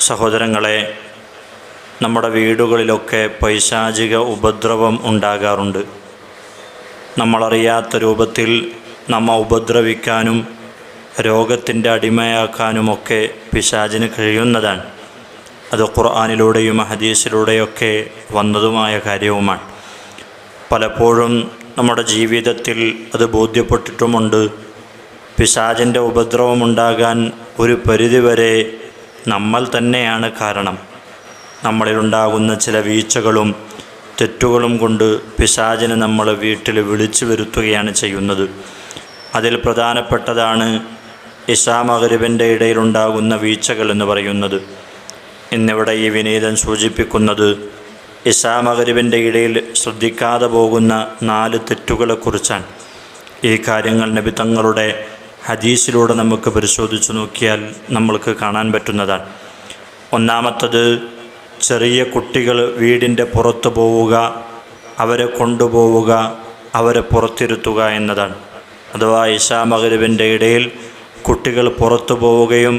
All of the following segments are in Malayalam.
സഹോദരങ്ങളെ നമ്മുടെ വീടുകളിലൊക്കെ പൈശാചിക ഉപദ്രവം ഉണ്ടാകാറുണ്ട്. നമ്മളറിയാത്ത രൂപത്തിൽ നമ്മ ഉപദ്രവിക്കാനും രോഗത്തിന്റെ അടിമയാക്കാനുമൊക്കെ പിശാചിന് കഴിയുന്നതാണ്. അത് ഖുർആാനിലൂടെയും ഹദീസിലൂടെയൊക്കെ വന്നതുമായ കാര്യവുമാണ്. പലപ്പോഴും നമ്മുടെ ജീവിതത്തിൽ അത് ബോധ്യപ്പെട്ടിട്ടുമുണ്ട്. പിശാചിന്റെ ഉപദ്രവമുണ്ടാകാൻ ഒരു പരിധിവരെ നമ്മൾ തന്നെയാണ് കാരണം. നമ്മളിലുണ്ടാകുന്ന ചില വീഴ്ചകളും തെറ്റുകളും കൊണ്ട് പിശാചിനെ നമ്മൾ വീട്ടിൽ വിളിച്ചു വരുത്തുകയാണ് ചെയ്യുന്നത്. അതിൽ പ്രധാനപ്പെട്ടതാണ് ഇഷാമഹരിബിന്റെ ഇടയിലുണ്ടാകുന്ന വീഴ്ചകൾ എന്ന് പറയുന്നത്. ഇന്നിവിടെ ഈ വിനീതൻ സൂചിപ്പിക്കുന്നത് ഇഷാമഹരിബിന്റെ ഇടയിൽ ശ്രദ്ധിക്കാതെ പോകുന്ന നാല് തെറ്റുകളെക്കുറിച്ചാണ്. ഈ കാര്യങ്ങൾ നബി തങ്ങളുടെ ഹദീസിലൂടെ നമുക്ക് പരിശോധിച്ചു നോക്കിയാൽ നമ്മൾക്ക് കാണാൻ പറ്റുന്നതാണ്. ഒന്നാമത്തത് ചെറിയ കുട്ടികൾ വീടിന്റെ പുറത്ത് പോവുക അവരെ കൊണ്ടുപോവുക അവരെ പുറത്തിരുത്തുക എന്നതാണ്. അഥവാ ഇഷാ മകരുവിന്റെ ഇടയിൽ കുട്ടികൾ പുറത്തു പോവുകയും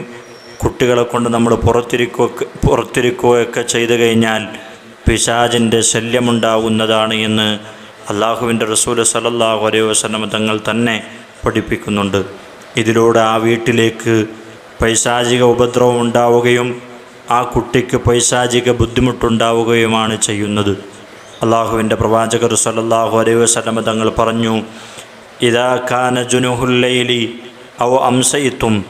കുട്ടികളെ കൊണ്ട് നമ്മൾ പുറത്തിരിക്കുക പുറത്തിരിക്കുകയൊക്കെ ചെയ്തു കഴിഞ്ഞാൽ പിശാജിന്റെ ശല്യമുണ്ടാകുന്നതാണ് എന്ന് അള്ളാഹുവിന്റെ റസൂൽ സലല്ലാഹു അലൈഹി വസല്ലം തങ്ങൾ തന്നെ പഠിപ്പിക്കുന്നുണ്ട്. ഇതിലൂടെ ആ വീട്ടിലേക്ക് പൈശാചിക ഉപദ്രവം ഉണ്ടാവുകയും ആ കുട്ടിക്ക് പൈശാചിക ബുദ്ധിമുട്ടുണ്ടാവുകയുമാണ് ചെയ്യുന്നത്. അള്ളാഹുവിന്റെ പ്രവാചകർ സലല്ലാഹു അലൈ വസ്ലമ തങ്ങൾ പറഞ്ഞു ഇതാ ഖാന ജുനുഹുല്ലൈലി ഔ അംസയിത്തും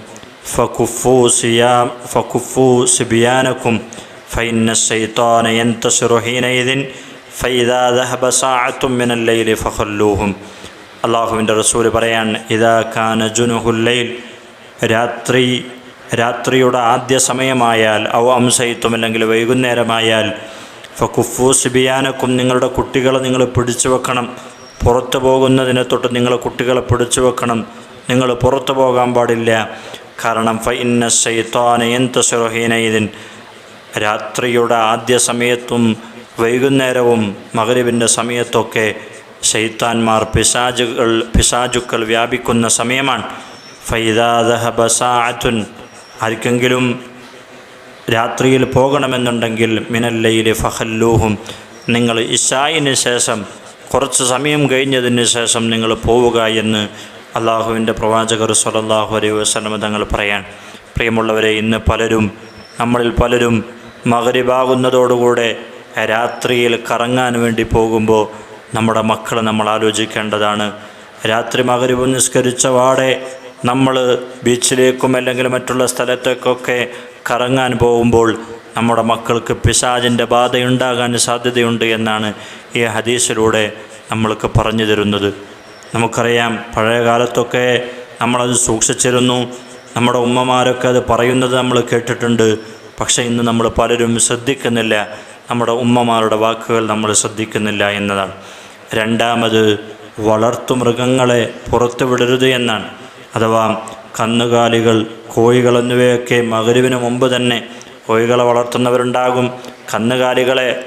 ഫകുഫു സിയാ ഫകുഫു സിബിയാനക്കും ഫൈന യന്തസിറു ഹീനയിദിൻ ഫൈദാ ദഹബ സാഅത്തും ഫഹല്ലൂഹും ലൈലി ഫഖല്ലൂഹും. അള്ളാഹുവിന്റെ റസൂൽ പറയാൻ ഇതാ ഖാന രാത്രി രാത്രിയുടെ ആദ്യ സമയമായാൽ ഔ അംസയിത്തും അല്ലെങ്കിൽ വൈകുന്നേരമായാൽ ഫകുഫു സിബിയാനക്കും നിങ്ങളുടെ കുട്ടികളെ നിങ്ങൾ പിടിച്ചു വെക്കണം. പുറത്തു പോകുന്നതിനെ തൊട്ട് നിങ്ങൾ കുട്ടികളെ പിടിച്ചു വെക്കണം. നിങ്ങൾ പുറത്തു പോകാൻ പാടില്ല. കാരണം ഫൈന്ന ശൈത്താന എന്തസുറഹീനയിദിൻ രാത്രിയുടെ ആദ്യ സമയത്തും വൈകുന്നേരവും മകരുവിന്റെ സമയത്തൊക്കെ ശൈത്താന്മാർ പിശാജുകൾ പിശാചുക്കൾ വ്യാപിക്കുന്ന സമയമാണ്. ഫൈദാദഹബസാഅത്തുൻ ആർക്കെങ്കിലും രാത്രിയിൽ പോകണമെന്നുണ്ടെങ്കിൽ മിനല്ലയിൽ ഫഹല്ലൂഹും. നിങ്ങൾ ഇഷായിന് ശേഷം കുറച്ച് സമയം കഴിഞ്ഞതിന് ശേഷം നിങ്ങൾ പോവുക എന്ന് അള്ളാഹുവിന്റെ പ്രവാചകർ സലല്ലാഹു അലൈ വസ്ലമ തങ്ങൾ പറയാൻ. പ്രിയമുള്ളവരെ ഇന്ന് പലരും നമ്മളിൽ പലരും മകരിബാകുന്നതോടുകൂടെ രാത്രിയിൽ കറങ്ങാൻ വേണ്ടി പോകുമ്പോൾ നമ്മുടെ മക്കളെ നമ്മൾ ആലോചിക്കേണ്ടതാണ്. രാത്രി മകരവ് നിസ്കരിച്ച വാടെ നമ്മൾ ബീച്ചിലേക്കും അല്ലെങ്കിൽ മറ്റുള്ള സ്ഥലത്തേക്കൊക്കെ കറങ്ങാൻ പോകുമ്പോൾ നമ്മുടെ മക്കൾക്ക് പിശാചിന്റെ ബാധയുണ്ടാകാൻ സാധ്യതയുണ്ട് എന്നാണ് ഈ ഹദീസിലൂടെ നമ്മൾക്ക് പറഞ്ഞു തരുന്നത്. നമുക്കറിയാം പഴയ കാലത്തൊക്കെ നമ്മളത് സൂക്ഷിച്ചിരുന്നു. നമ്മുടെ ഉമ്മമാരൊക്കെ അത് പറയുന്നത് നമ്മൾ കേട്ടിട്ടുണ്ട്. പക്ഷേ ഇന്ന് നമ്മൾ പലരും ശ്രദ്ധിക്കുന്നില്ല. നമ്മുടെ ഉമ്മമാരുടെ വാക്കുകൾ നമ്മൾ ശ്രദ്ധിക്കുന്നില്ല എന്നതാണ്. രണ്ടാമത് വളർത്തുമൃഗങ്ങളെ പുറത്തു വിടരുത് എന്നാണ്. അഥവാ കന്നുകാലികൾ കോഴികൾ എന്നിവയൊക്കെ മകരുവിന് മുമ്പ് തന്നെ കോഴികളെ വളർത്തുന്നവരുണ്ടാകും. കന്നുകാലികളെ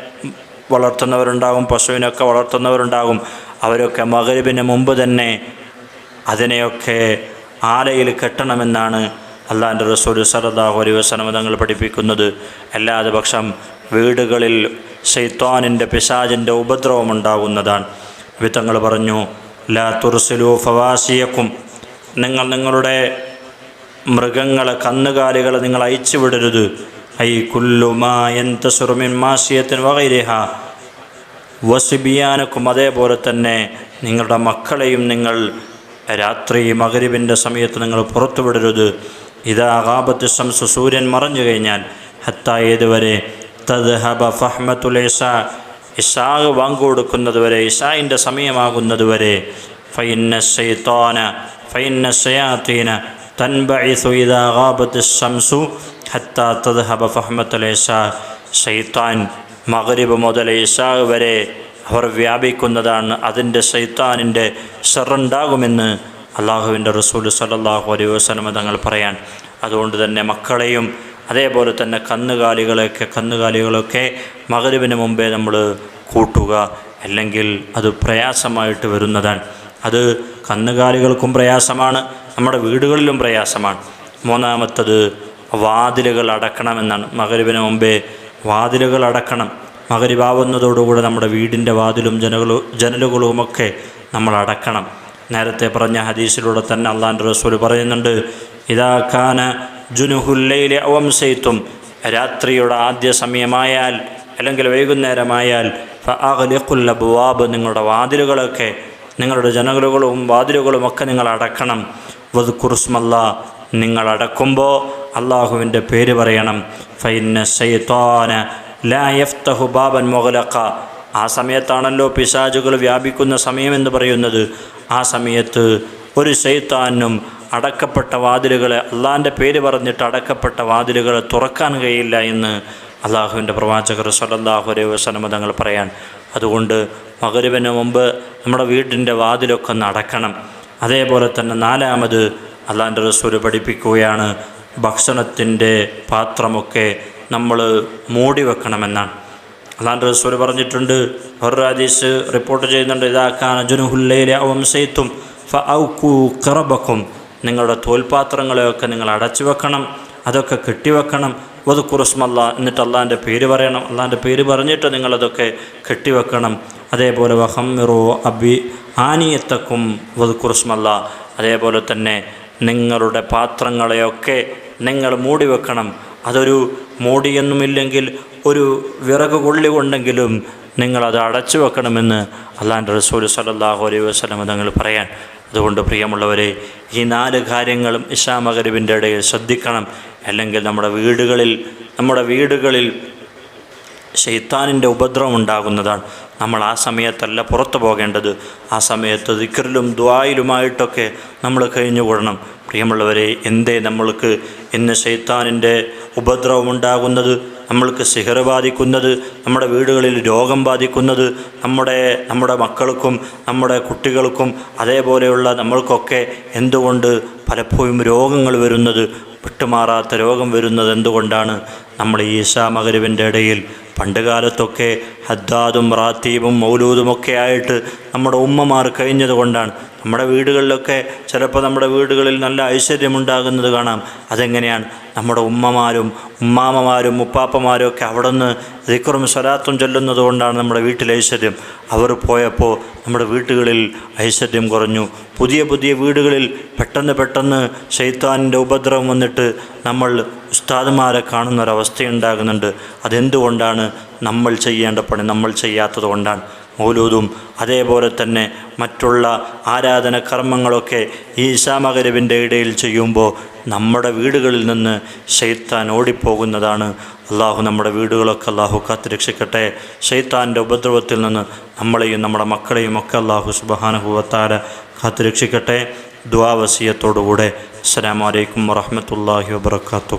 വളർത്തുന്നവരുണ്ടാകും പശുവിനൊക്കെ വളർത്തുന്നവരുണ്ടാകും. അവരൊക്കെ മകരുവിന് മുമ്പ് തന്നെ അതിനെയൊക്കെ ആലയിൽ കെട്ടണമെന്നാണ് അള്ളാന്റെ റസൂൽ സറദാഹു അലൈ വസ്ലമ തങ്ങൾ പഠിപ്പിക്കുന്നത്. അല്ലാതെ പക്ഷം വീടുകളിൽ ഷെയ്ത്താനിന്റെ പിശാജിന്റെ ഉപദ്രവം ഉണ്ടാകുന്നതാണ് വിത്തങ്ങൾ പറഞ്ഞു ലാ തുർസിലു ഫവാസിയക്കും. നിങ്ങൾ നിങ്ങളുടെ മൃഗങ്ങളെ കന്നുകാലികളെ നിങ്ങൾ അയച്ചു വിടരുത്. ഐ കുല്ലുമായന്തസുറുമിൻ മാസിയത്തിന് വകൈരഹ വസിബിയാനക്കും അതേപോലെ തന്നെ നിങ്ങളുടെ മക്കളെയും നിങ്ങൾ രാത്രി മകരിവിന്റെ സമയത്ത് നിങ്ങൾ പുറത്തു വിടരുത് ഇതാ ആകാപത്ത് ശംസു സൂര്യൻ മറഞ്ഞു കഴിഞ്ഞാൽ ഹത്തായതുവരെ തദ്ഹബ ഫഹ്മത്തുലേസ ഇഷാഗ് വാങ്ങുകൊടുക്കുന്നത് വരെ ഇഷായിന്റെ സമയമാകുന്നത് വരെ ഫൈന്ന സൈത്തോന ഫൈന്ന ഷയാത്തീന തൻബഇസു ഇദാ ഗാബത്ത് ശംസു ഹത്താ തദ്ഹബ ഫഹ്മത്തുൽ ഇഷാ ഷെയ്ത്താൻ മഗ്രിബ് മുതൽ ഇസാഹ് വരെ അവർ വ്യാപിക്കുന്നതാണ്. അതിന്റെ ഷെയ്ത്താനിന്റെ ഷെറുണ്ടാകുമെന്ന് അള്ളാഹുവിന്റെ റസൂൽ സലല്ലാഹു അലൈഹി വസ്ലമ തങ്ങൾ പറയാൻ. അതുകൊണ്ട് തന്നെ മക്കളെയും അതേപോലെ തന്നെ കന്നുകാലികളെയൊക്കെ കന്നുകാലികളൊക്കെ മകരുവിന് മുമ്പേ നമ്മൾ കൂട്ടുക അല്ലെങ്കിൽ അത് പ്രയാസമായിട്ട് വരുന്നതാണ്. അത് കന്നുകാലികൾക്കും പ്രയാസമാണ് നമ്മുടെ വീടുകളിലും പ്രയാസമാണ്. മൂന്നാമത്തത് വാതിലുകൾ അടക്കണമെന്നാണ് മകരുവിന് മുമ്പേ വാതിലുകൾ അടക്കണം. മകരിവാവുന്നതോടുകൂടെ നമ്മുടെ വീടിന്റെ വാതിലും ജനകളും ജനലുകളുമൊക്കെ നമ്മൾ അടക്കണം. നേരത്തെ പറഞ്ഞ ഹദീസിലൂടെ തന്നെ അള്ളാന്റെ റസൂൽ പറയുന്നുണ്ട് ഇതാ ഖാന ജുനുഹുല്ലയിലെ അവംസയിത്തും രാത്രിയുടെ ആദ്യ സമയമായാൽ അല്ലെങ്കിൽ വൈകുന്നേരമായാൽ ബുവാബ് നിങ്ങളുടെ വാതിലുകളൊക്കെ നിങ്ങളുടെ ജനലുകളും വാതിലുകളും ഒക്കെ നിങ്ങൾ അടക്കണം. വദ്കുറുസ്മല്ല നിങ്ങൾ അടക്കുമ്പോൾ അള്ളാഹുവിന്റെ പേര് പറയണം. ഫൈന്ന സൈത്താന ലാ യഫ്തഹു ബാബൻ മുഗലക്ക ആ സമയത്താണല്ലോ പിശാചുകൾ വ്യാപിക്കുന്ന സമയമെന്ന് പറയുന്നത്. ആ സമയത്ത് ഒരു ശൈത്താനും അടക്കപ്പെട്ട വാതിലുകളെ അള്ളാഹിന്റെ പേര് പറഞ്ഞിട്ട് അടക്കപ്പെട്ട വാതിലുകളെ തുറക്കാൻ കഴിയില്ല എന്ന് അള്ളാഹുവിന്റെ പ്രവാചകർ സ്വലല്ലാഹു അലൈഹി വസല്ലമ തങ്ങൾ പറയാൻ. അതുകൊണ്ട് മകരുവിന് മുമ്പ് നമ്മുടെ വീടിന്റെ വാതിലൊക്കെ നടക്കണം അതേപോലെ തന്നെ നാലാമത് അള്ളാഹിന്റെ റസൂൽ പഠിപ്പിക്കുകയാണ് ഭക്ഷണത്തിന്റെ പാത്രമൊക്കെ നമ്മൾ മൂടി വെക്കണമെന്നാണ്. അള്ളാഹിന്റെ റസൂൽ പറഞ്ഞിട്ടുണ്ട് ഹൊറാദീസ് റിപ്പോർട്ട് ചെയ്യുന്നുണ്ട് ഇതാക്കാൻ അജുനുഹുല്ലയിലെ അവംസയത്തും ഫ ഔക്കു കിറബക്കും നിങ്ങളുടെ തോൽപാത്രങ്ങളെയൊക്കെ നിങ്ങൾ അടച്ചു വെക്കണം അതൊക്കെ കെട്ടിവെക്കണം. വത് കുറുസ്മല്ല എന്നിട്ട് അള്ളാന്റെ പേര് പറയണം. അള്ളാന്റെ പേര് പറഞ്ഞിട്ട് നിങ്ങളതൊക്കെ കെട്ടിവെക്കണം. അതേപോലെ വഹമ്മിറോ അബി ആനിയത്തക്കും വത് കുറുസ്മല്ല അതേപോലെ തന്നെ നിങ്ങളുടെ പാത്രങ്ങളെയൊക്കെ നിങ്ങൾ മൂടി വെക്കണം അതൊരു മൂടിയൊന്നുമില്ലെങ്കിൽ ഒരു വിറക് കൊള്ളി കൊണ്ടെങ്കിലും നിങ്ങളത് അടച്ചു വെക്കണമെന്ന് അള്ളാന്റെ റസൂൽ സലല്ലാഹു അലൈഹി വസല്ലം തങ്ങൾ പറയാൻ. അതുകൊണ്ട് പ്രിയമുള്ളവരെ ഈ നാല് കാര്യങ്ങളും ഇഷാ മകരുവിന്റെ ഇടയിൽ ശ്രദ്ധിക്കണം. അല്ലെങ്കിൽ നമ്മുടെ വീടുകളിൽ നമ്മുടെ വീടുകളിൽ ഷെയ്ത്താനിന്റെ ഉപദ്രവം ഉണ്ടാകുന്നതാണ്. നമ്മൾ ആ സമയത്തല്ല പുറത്തു പോകേണ്ടത്. ആ സമയത്ത് ദിക്കറിലും ദ്വായിലുമായിട്ടൊക്കെ നമ്മൾ കഴിഞ്ഞുകൂടണം. പ്രിയമുള്ളവരെ എന്തേ നമ്മൾക്ക് ഇന്ന് ഷെയ്ത്താനിന്റെ ഉപദ്രവം ഉണ്ടാകുന്നത്? നമ്മൾക്ക് സിഹർ ബാധിക്കുന്നത് നമ്മുടെ വീടുകളിൽ രോഗം ബാധിക്കുന്നത് നമ്മുടെ നമ്മുടെ മക്കൾക്കും നമ്മുടെ കുട്ടികൾക്കും അതേപോലെയുള്ള നമ്മൾക്കൊക്കെ എന്തുകൊണ്ട് പലപ്പോഴും രോഗങ്ങൾ വരുന്നത് വിട്ടുമാറാത്ത രോഗം വരുന്നത് എന്തുകൊണ്ടാണ്? നമ്മൾ ഈ ഈശാ മകരുവിന്റെ ഇടയിൽ പണ്ട് കാലത്തൊക്കെ ഹദ്ദാദും റാത്തീബും മൗലൂദുമൊക്കെ ആയിട്ട് നമ്മുടെ ഉമ്മമാർ കഴിഞ്ഞത് കൊണ്ടാണ്. നമ്മുടെ വീടുകളിലൊക്കെ ചിലപ്പോൾ നമ്മുടെ വീടുകളിൽ നല്ല ഐശ്വര്യമുണ്ടാകുന്നത് കാണാം. അതെങ്ങനെയാണ്? നമ്മുടെ ഉമ്മമാരും ഉമ്മാമ്മമാരും ഉപ്പാപ്പമാരും ഒക്കെ അവിടെ നിന്ന് ദിക്കറും സ്വലാത്തും ചൊല്ലുന്നത് കൊണ്ടാണ് നമ്മുടെ വീട്ടിൽ ഐശ്വര്യം. അവർ പോയപ്പോൾ നമ്മുടെ വീട്ടുകളിൽ ഐശ്വര്യം കുറഞ്ഞു. പുതിയ പുതിയ വീടുകളിൽ പെട്ടെന്ന് പെട്ടെന്ന് ഷെയ്ത്താനിന്റെ ഉപദ്രവം വന്നിട്ട് നമ്മൾ ഉസ്താദുമാരെ കാണുന്ന ഒരവസ്ഥയുണ്ടാകുന്നുണ്ട് അതെന്തുകൊണ്ടാണ് നമ്മൾ ചെയ്യേണ്ട പണി നമ്മൾ ചെയ്യാത്തത് കൊണ്ടാണ്? മൗലൂദും അതേപോലെ തന്നെ മറ്റുള്ള ആരാധന കർമ്മങ്ങളൊക്കെ ഈ ഇശാമകരവിന്റെ ഇടയിൽ ചെയ്യുമ്പോൾ നമ്മുടെ വീടുകളിൽ നിന്ന് ഷെയ്ത്താൻ ഓടിപ്പോകുന്നതാണ്. അള്ളാഹു നമ്മുടെ വീടുകളൊക്കെ അള്ളാഹു കാത്ത് രക്ഷിക്കട്ടെ. ഷെയ്ത്താന്റെ ഉപദ്രവത്തിൽ നിന്ന് നമ്മളെയും നമ്മുടെ മക്കളെയും ഒക്കെ അള്ളാഹു സുബാനുഭവത്താര കാത്ത് രക്ഷിക്കട്ടെ. ദ്വാവസീയത്തോടുകൂടെ അസ്സാം വലൈക്കും വറഹമത്തല്ലാഹി വാബർക്കാത്തു